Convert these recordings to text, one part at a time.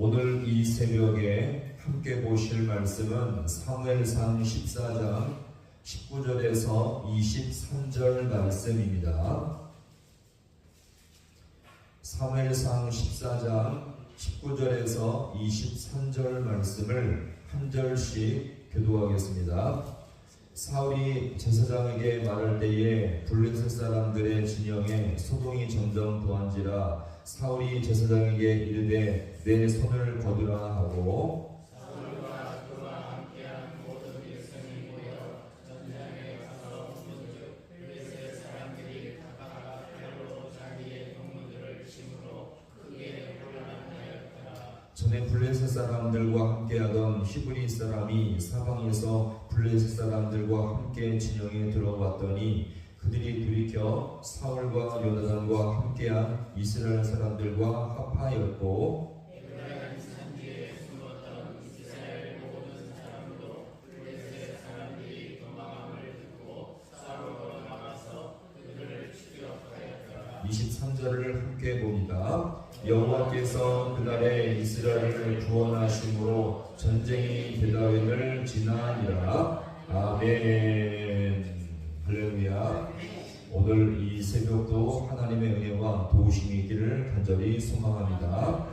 오늘 이 새벽에 함께 보실 말씀은 사무엘상 14장 19절에서 23절 말씀입니다. 사무엘상 14장 19절에서 23절 말씀을 한 절씩 교도하겠습니다. 사울이 제사장에게 말할 때에 블레셋 사람들의 진영에 소동이 점점 더한지라 사울이 제사장에게 이르되 내 손을 거두라 하고 전에 블레셋 사람들과 함께하던 히브리 사람이 사방에서 블레셋 사람들과 함께 진영에 들어왔더니 그들이 돌이켜 사울과 요나단과 함께한 이스라엘 사람들과 합하였고 (23절을) 함께 봅니다. 여호와께서 그날에 이스라엘을 구원하심으로 전쟁이 베다웬을 지나니라 아멘 할렐루야 오늘 이 새벽도 하나님의 은혜와 도우심이 있기를 간절히 소망합니다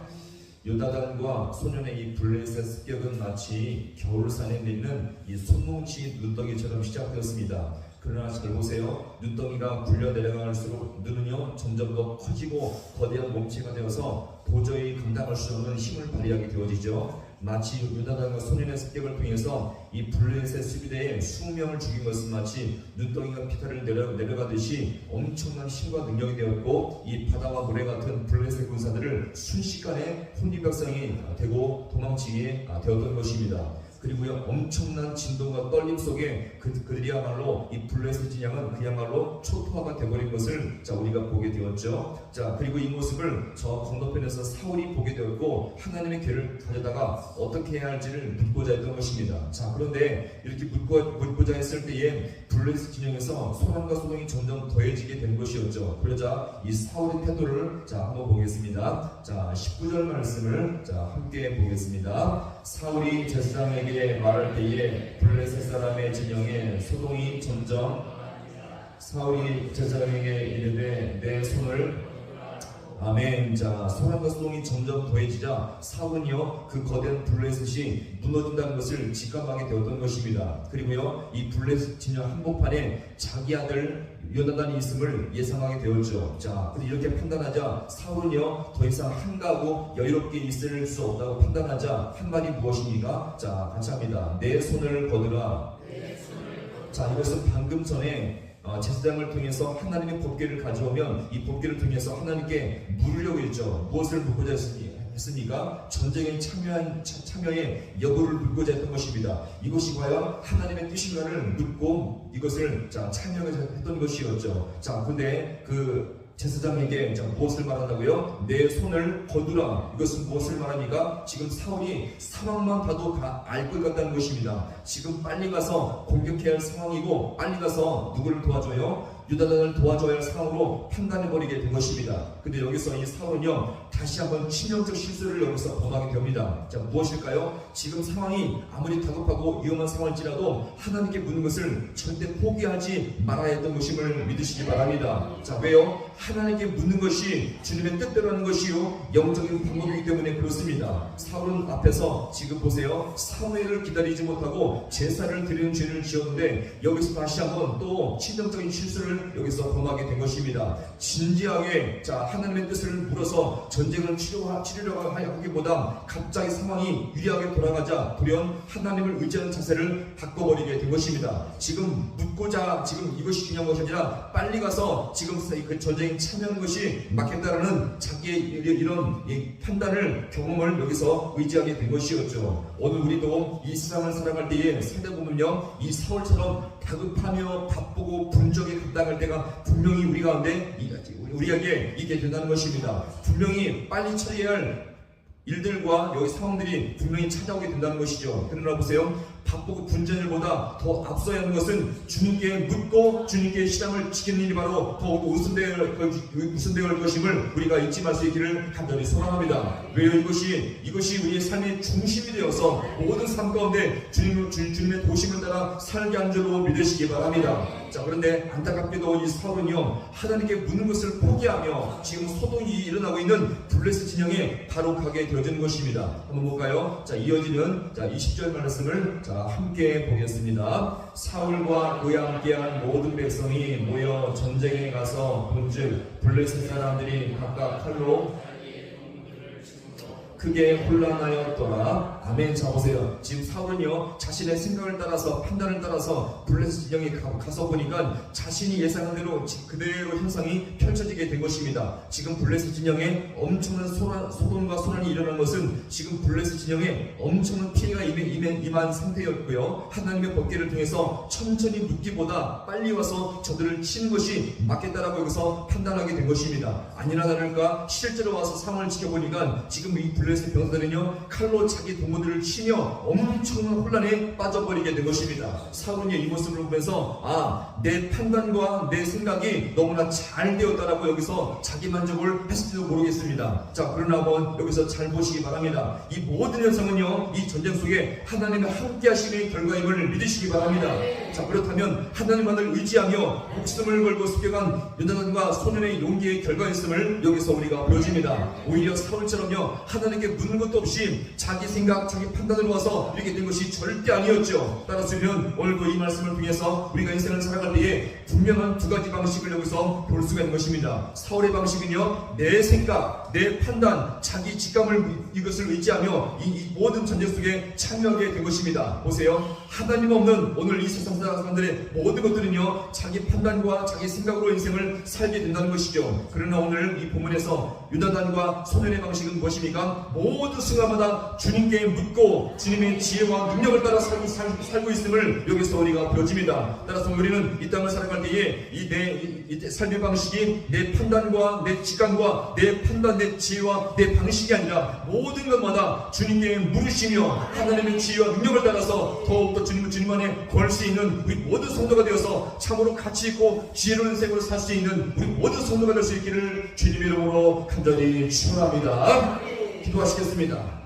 요다단과 소년의 이 블레셋 습격은 마치 겨울산에 있는 이 손뭉치 눈덩이처럼 시작되었습니다 그러나 잘 보세요. 눈덩이가 굴려 내려갈수록 눈은요 점점 더 커지고 거대한 몸체가 되어서 도저히 감당할 수 없는 힘을 발휘하게 되어지죠. 마치 유다단과 소년의 습격을 통해서 이 블레셋 수비대에 수명을 죽인 것은 마치 눈덩이가 피타를 내려, 내려가듯이 엄청난 힘과 능력이 되었고 이 바다와 모래 같은 블레셋 군사들을 순식간에 혼비백성이 되고 도망치게 되었던 것입니다. 그리고요 엄청난 진동과 떨림 속에 그, 그들이야말로 이 블레셋 진영은 그야말로 초토화가 되어버린 것을 자 우리가 보게 되었죠. 자 그리고 이 모습을 저 건너편에서 사울이 보게 되었고 하나님의 길을 가져다가 어떻게 해야 할지를 묻고자 했던 것입니다. 자 그런데 이렇게 묻고, 묻고자 했을 때에 블레셋 진영에서 소란과 소동이 점점 더해지게 된 것이었죠. 그러자 이 사울의 태도를 자 한번 보겠습니다. 자 19절 말씀을 자 함께 보겠습니다. 사울이 제사장에게 말할 때에 블레셋 사람의 진영에 소동이 점점 사울이 제사장에게 이르되 내 손을 아멘. 자, 소란과 소동이 점점 더해지자 사울은요 그 거대한 블레셋이 무너진다는 것을 직감하게 되었던 것입니다. 그리고요 이 블레셋 진영 한복판에 자기 아들 요나단이 있음을 예상하게 되었죠. 자, 근데 이렇게 판단하자 사울은요 더 이상 한가하고 여유롭게 있을 수 없다고 판단하자 한 말이 무엇입니까? 자, 같이 합니다. 내 손을 거두라. 자, 이것은 방금 전에 어, 제사장을 통해서 하나님의 법궤를 가져오면 이 법궤를 통해서 하나님께 물으려고 했죠. 무엇을 묻고자 했습니까? 전쟁에 참여한 차- 참여의 여부를 묻고자 했던 것입니다. 이것이 과연 하나님의 뜻인가를 묻고 이것을 자 참여했던 것이었죠. 자, 근데 그 제사장에게 자, 무엇을 말한다고요? 내 손을 거두라. 이것은 무엇을 말합니까? 지금 사울이 상황만 봐도 다 알 것 같다는 것입니다. 지금 빨리 가서 공격해야 할 상황이고 빨리 가서 누구를 도와줘요? 유다단을 도와줘야 할 상황으로 판단해버리게 된 것입니다. 근데 여기서 이 사울은요 다시 한번 치명적 실수를 여기서 범하게 됩니다. 자 무엇일까요? 지금 상황이 아무리 다급하고 위험한 상황일지라도 하나님께 묻는 것을 절대 포기하지 말아야 했던 것임을 믿으시기 바랍니다. 자 왜요? 하나님께 묻는 것이 주님의 뜻대로 하는 것이요 영적인 방법이기 때문에 그렇습니다. 사울은 앞에서 지금 보세요 사무엘을 기다리지 못하고 제사를 드리는 죄를 지었는데 여기서 다시 한번 또 치명적인 실수를 여기서 범하게 된 것입니다. 진지하게 자 하나님의 뜻을 물어서 전쟁을 치료, 치르려고 하기보다 갑자기 상황이 유리하게 돌아가자 돌연 하나님을 의지하는 자세를 바꿔버리게 된 것입니다. 지금 묻고자 지금 이것이 중요한 것이 아니라 빨리 가서 지금 그 전쟁에 참여하는 것이 맞겠다라는 자기의 이런 이 판단을 경험을 여기서 의지하게 된 것이었죠. 오늘 우리도 이 세상을 살아갈 때에 살다 보면요 이 사울처럼 다급하며 바쁘고 분적에 감 당할 때가 분명히 우리 가운데 이- 우리에게 있게 된다는 것입니다. 분명히 빨리 처리해야 할 일들과 여기 상황들이 분명히 찾아오게 된다는 것이죠. 그러나 보세요. 바쁘고 분쟁을보다 더 앞서야 하는 것은 주님께 묻고 주님께 시장을 지키는 일이 바로 더욱 우선되어야 할 것임을 우리가 잊지 말 수 있기를 간절히 소망합니다. 왜요? 이것이 이것이 우리의 삶의 중심이 되어서 모든 삶 가운데 주님, 주, 주님의 도심을 따라 살게 한 줄로 믿으시기 바랍니다. 자 그런데 안타깝게도 이 사울은요 하나님께 묻는 것을 포기하며 지금 소동이 일어나고 있는 블레스 진영에 바로 가게 되어지는 것입니다. 한번 볼까요? 자 이어지는 자 20절 말씀을 자 함께 보겠습니다. 사울과 그에 함께한 모든 백성이 모여 전쟁에 가서 본즉 블레스 사람들이 각각 칼로 크게 혼란하였더라. 아멘. 자 보세요. 지금 사울은요 자신의 생각을 따라서 판단을 따라서 블레스 진영에 가- 가서 보니까 자신이 예상한 대로 지- 그대로 현상이 펼쳐지게 된 것입니다. 지금 블레스 진영에 엄청난 소란, 소동과 소란이 일어난 것은 지금 블레스 진영에 엄청난 피해가 임해, 임해, 임한 상태였고요. 하나님의 법계를 통해서 천천히 묻기보다 빨리 와서 저들을 치는 것이 맞겠다라고 여기서 판단하게 된 것입니다. 아니나 다를까 실제로 와서 상황을 지켜보니까 지금 이 블레스 병사들은요 칼로 자기 동무 들을 치며 엄청난 혼란에 빠져버리게 된 것입니다. 사울이 이 모습을 보면서 아 내 판단과 내 생각이 너무나 잘 되었다라고 여기서 자기 만족을 했을지도 모르겠습니다. 자 그러나 한번 여기서 잘 보시기 바랍니다. 이 모든 현상은요 이 전쟁 속에 하나님의 함께 하심의 결과임을 믿으시기 바랍니다. 자 그렇다면 하나님만을 의지하며 목숨을 걸고 습격한 연단과 소년의 용기의 결과였음을 여기서 우리가 보여집니다. 오히려 사울처럼요 하나님께 묻는 것도 없이 자기 생각, 자기 판단으로 와서 이렇게 된 것이 절대 아니었죠. 따라서면 오늘도 이 말씀을 통해서 우리가 인생을 살아갈 때에 분명한 두 가지 방식을 여기서 볼 수가 있는 것입니다. 사울의 방식은요 내 생각, 내 판단, 자기 직감을 이것을 의지하며 이, 이 모든 전쟁 속에 참여하게 된 것입니다. 보세요. 하나님 없는 오늘 이 세상 사람들의 모든 것들은요 자기 판단과 자기 생각으로 인생을 살게 된다는 것이죠. 그러나 오늘 이 본문에서 유다단과 소년의 방식은 무엇입니까? 모든 순간마다 주님께 묻고 주님의 지혜와 능력을 따라 살고, 살, 살고 있음을 여기서 우리가 보여집니다. 따라서 우리는 이 땅을 살아 갈 때에 이내 삶의 방식이 내 판단과 내 직감과 내 판단, 내 지혜와 내 방식이 아니라 모든 것마다 주님께 물으시며 하나님의 지혜와 능력을 따라서 더욱더 주님, 주님 안에 걸 수 있는 우리 모든 성도가 되어서 참으로 가치 있고 지혜로운 인생으로 살수 있는 우리 모든 성도가 될 수 있기를 주님 이름으로 간절히 축원합니다. 기도하시겠습니다.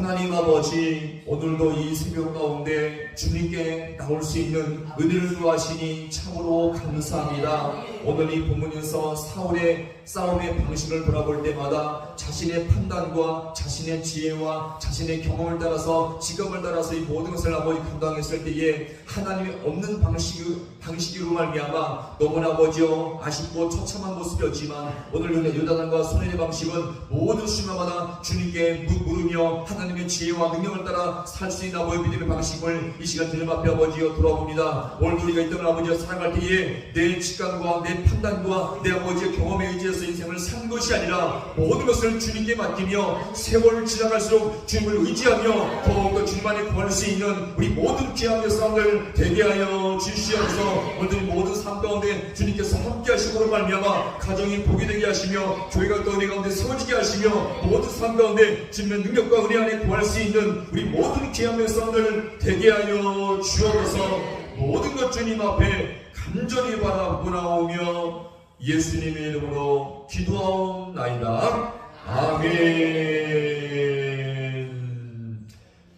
하나님 아버지 오늘도 이 새벽 가운데 주님께 나올 수 있는 은혜를 구하시니 참으로 감사합니다. 오늘 이 본문에서 사울의 싸움의 방식을 돌아볼 때마다 자신의 판단과 자신의 지혜와 자신의 경험을 따라서 직업을 따라서 이 모든 것을 아버지 감당했을 때에 하나님이 없는 방식, 방식으로 말미암아 너무나 아버지여 아쉽고 처참한 모습이었지만 오늘 요다단과 소년의 방식은 모든 순간마다 주님께 무- 물으며 하나님 의 지혜와 능력을 따라 살 수 있는 아버지 믿음의 방식을 이 시간 주님 앞에 아버지여 돌아옵니다. 오늘 우리가 이 땅을 아버지여 살아갈 때에 내 직감과 내 판단과 내 아버지의 경험에 의지해서 인생을 산 것이 아니라 모든 것을 주님께 맡기며 세월을 지나갈수록 주님을 의지하며 더욱더 주님 안에 구할 수 있는 우리 모든 귀한 여성들 되게 하여 주시옵소서 오늘 모든 삶 가운데 주님께서 함께 하시고 말미암아 가정이 복이 되게 하시며 교회가 또 은혜 가운데 세워지게 하시며 모든 삶 가운데 주님의 능력과 은혜 안에 구할 수 있는 우리 모든 귀한 여성들 되게 하여 주옵소서 모든 것 주님 앞에 간절히 바라보나오며 예수님의 이름으로 기도하옵나이다. 아멘.